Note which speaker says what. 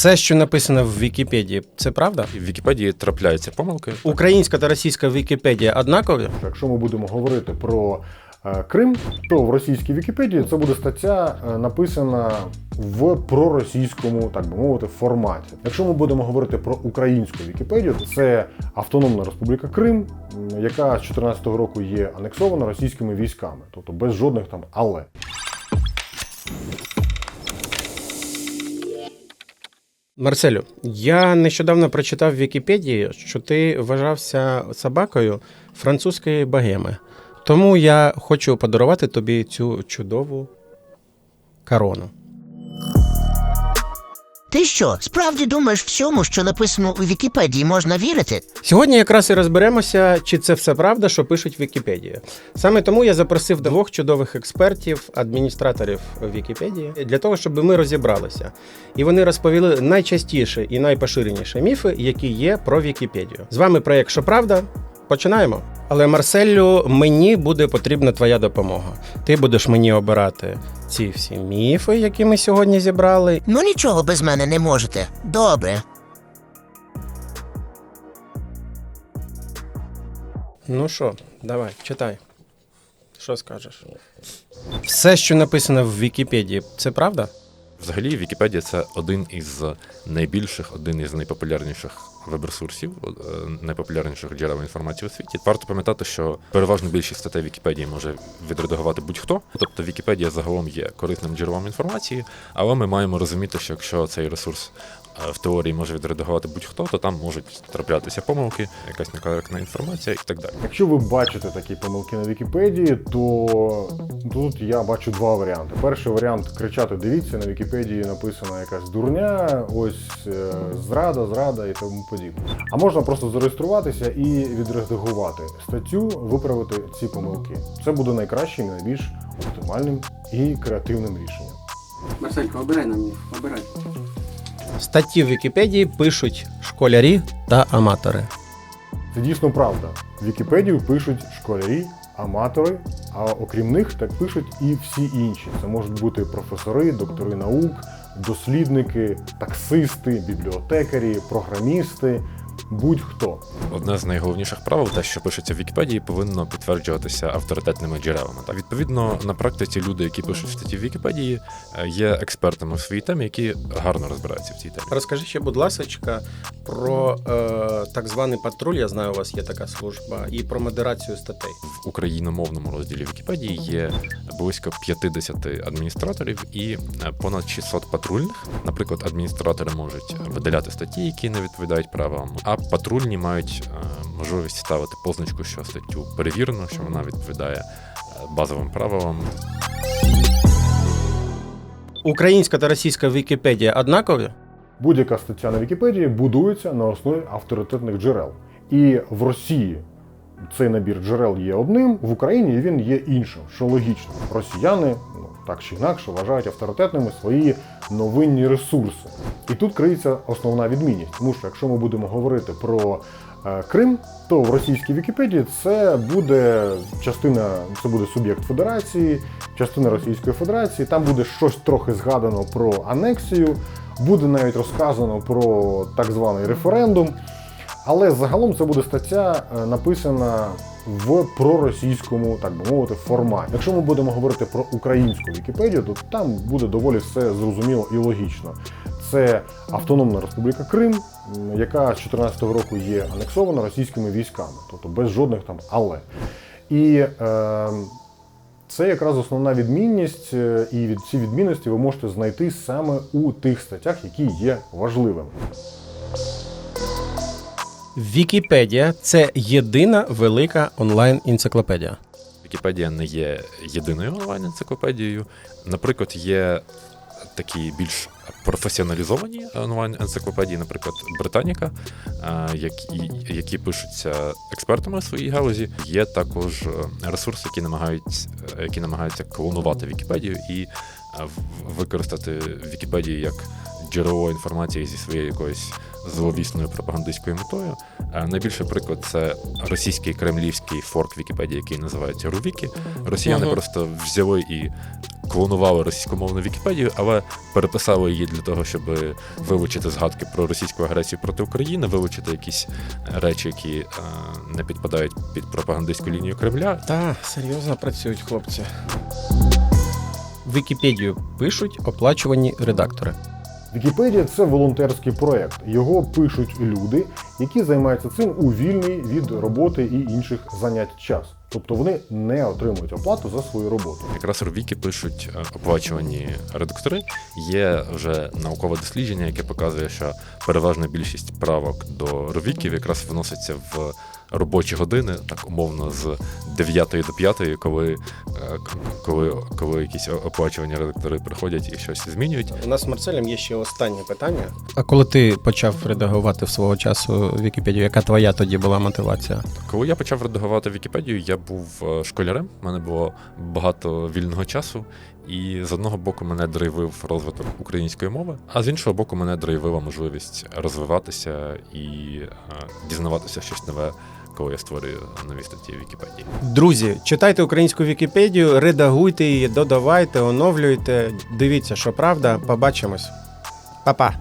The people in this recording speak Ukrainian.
Speaker 1: Все, що написано в Вікіпедії, це правда?
Speaker 2: В Вікіпедії трапляються помилки.
Speaker 1: Українська та російська Вікіпедія однакові?
Speaker 3: Якщо ми будемо говорити про е, Крим, то в російській Вікіпедії це буде стаття е, написана в проросійському, так би мовити, форматі. Якщо ми будемо говорити про українську Вікіпедію, то це Автономна Республіка Крим, яка з 2014 року є анексована російськими військами, тобто без жодних там але.
Speaker 1: Марселю, я нещодавно прочитав в Вікіпедії, що ти вважався собакою французької богеми. Тому я хочу подарувати тобі цю чудову корону.
Speaker 4: Ти що, справді думаєш всьому, що написано у Вікіпедії, можна вірити?
Speaker 1: Сьогодні якраз і розберемося, чи це все правда, що пишуть в Вікіпедії. Саме тому я запросив двох чудових експертів, адміністраторів Вікіпедії, для того, щоб ми розібралися. І вони розповіли найчастіші і найпоширеніші міфи, які є про Вікіпедію. З вами проєкт Що правда? Починаємо. Але Марселю, мені буде потрібна твоя допомога. Ти будеш мені обирати ці всі міфи, які ми сьогодні зібрали,
Speaker 4: Ну нічого без мене не можете. Добре.
Speaker 1: Ну що, давай, читай. Що скажеш? Все, що написано в Вікіпедії, це правда?
Speaker 2: Взагалі, Вікіпедія це один із найбільших, один із найпопулярніших веб-ресурсів, е, найпопулярніших джерел інформації у світі. Варто пам'ятати, що переважно більшість статей Вікіпедії може відредагувати будь-хто. Тобто Вікіпедія загалом є корисним джерелом інформації, але ми маємо розуміти, що якщо цей ресурс в теорії може відредагувати будь-хто, то там можуть траплятися помилки, якась некоректна інформація і так далі.
Speaker 3: Якщо ви бачите такі помилки на Вікіпедії, то тут я бачу два варіанти. Перший варіант кричати: дивіться, на Вікіпедії написана якась дурня, ось е, зрада, зрада і тому подібне. А можна просто зареєструватися і відредагувати статтю, виправити ці помилки. Це буде найкращим, і найбільш оптимальним і креативним рішенням.
Speaker 5: Марселько, обирай нам їх, обирай.
Speaker 1: Статті в Вікіпедії пишуть школярі та аматори.
Speaker 3: Це дійсно правда. Вікіпедію пишуть школярі, аматори, а окрім них так пишуть і всі інші. Це можуть бути професори, доктори наук, дослідники, таксисти, бібліотекарі, програмісти, будь-хто.
Speaker 2: Одне з найголовніших правил, те, що пишеться в Вікіпедії, повинно підтверджуватися авторитетними джерелами. Та відповідно на практиці люди, які пишуть статті в Вікіпедії, е, є експертами в своїй темі, які гарно розбираються в цій темі.
Speaker 1: Розкажи ще, будь ласка, про е, так званий патруль. Я знаю, у вас є така служба, і про модерацію статей.
Speaker 2: В україномовному розділі Вікіпедії є близько 50 адміністраторів і е, понад 600 патрульних. Наприклад, адміністратори можуть видаляти статті, які не відповідають правилам, а патрульні мають е, можливість ставити позначку, що статтю перевірено, що вона відповідає е, базовим правилам.
Speaker 1: Українська та російська Вікіпедія однакові?
Speaker 3: Будь-яка стаття на Вікіпедії будується на основі авторитетних джерел. І в Росії цей набір джерел є одним, в Україні він є іншим, що логічно. Росіяни ну, так чи інакше вважають авторитетними свої новинні ресурси. І тут криється основна відмінність, тому що якщо ми будемо говорити про е, Крим, то в російській Вікіпедії це буде частина, це буде суб'єкт Федерації, частина Російської Федерації. Там буде щось трохи згадано про анексію, буде навіть розказано про так званий референдум. Але загалом це буде стаття е, написана в проросійському, так би мовити, форматі. Якщо ми будемо говорити про українську Вікіпедію, то там буде доволі все зрозуміло і логічно. Це Автономна Республіка Крим, яка з 2014 року є анексована російськими військами, тобто без жодних там але. І е, це якраз основна відмінність, е, і від ці відмінності ви можете знайти саме у тих статтях, які є важливими.
Speaker 1: Вікіпедія це єдина велика онлайн-енциклопедія.
Speaker 2: Вікіпедія не є єдиною онлайн-енциклопедією. Наприклад, є такі більш професіоналізовані онлайн-енциклопедії, наприклад, Британіка, е, які, які пишуться експертами у своїй галузі. Є також е, ресурси, які намагаються, які намагаються клонувати Вікіпедію і е, використати Вікіпедію як джерело інформації зі своєю якоюсь зловісною пропагандистською метою. Е, Найбільший приклад це російський кремлівський форк Вікіпедії, який називається Рувікі. Росіяни
Speaker 1: Мгм.
Speaker 2: просто взяли і клонували російськомовну Вікіпедію, але переписали її для того, щоб вилучити згадки про російську агресію проти України, вилучити якісь речі, які е, не підпадають під пропагандистську лінію Кремля.
Speaker 1: Та серйозно працюють хлопці. Вікіпедію пишуть оплачувані редактори.
Speaker 3: Вікіпедія це волонтерський проект. Його пишуть люди, які займаються цим у вільний від роботи і інших занять час. Тобто вони не отримують оплату за свою роботу.
Speaker 2: Якраз Рувіки пишуть е, оплачувані редактори. Є вже наукове дослідження, яке показує, що переважна більшість правок до Рувіків якраз вноситься в робочі години, так умовно з 9 до 5, коли, е, коли, коли якісь оплачувані редактори приходять і щось змінюють.
Speaker 1: У нас з Марселем є ще останнє питання. А коли ти почав редагувати свого часу Вікіпедію, яка твоя тоді була мотивація?
Speaker 2: Коли я почав редагувати Вікіпедію, я був е, школярем, у мене було багато вільного часу, і з одного боку мене драйвив розвиток української мови, а з іншого боку, мене драйвила можливість розвиватися і е, дізнаватися щось нове, коли я створюю нові статті в Вікіпедії.
Speaker 1: Друзі, читайте українську Вікіпедію, редагуйте її, додавайте, оновлюйте. Дивіться, що правда. Побачимось. Па-па.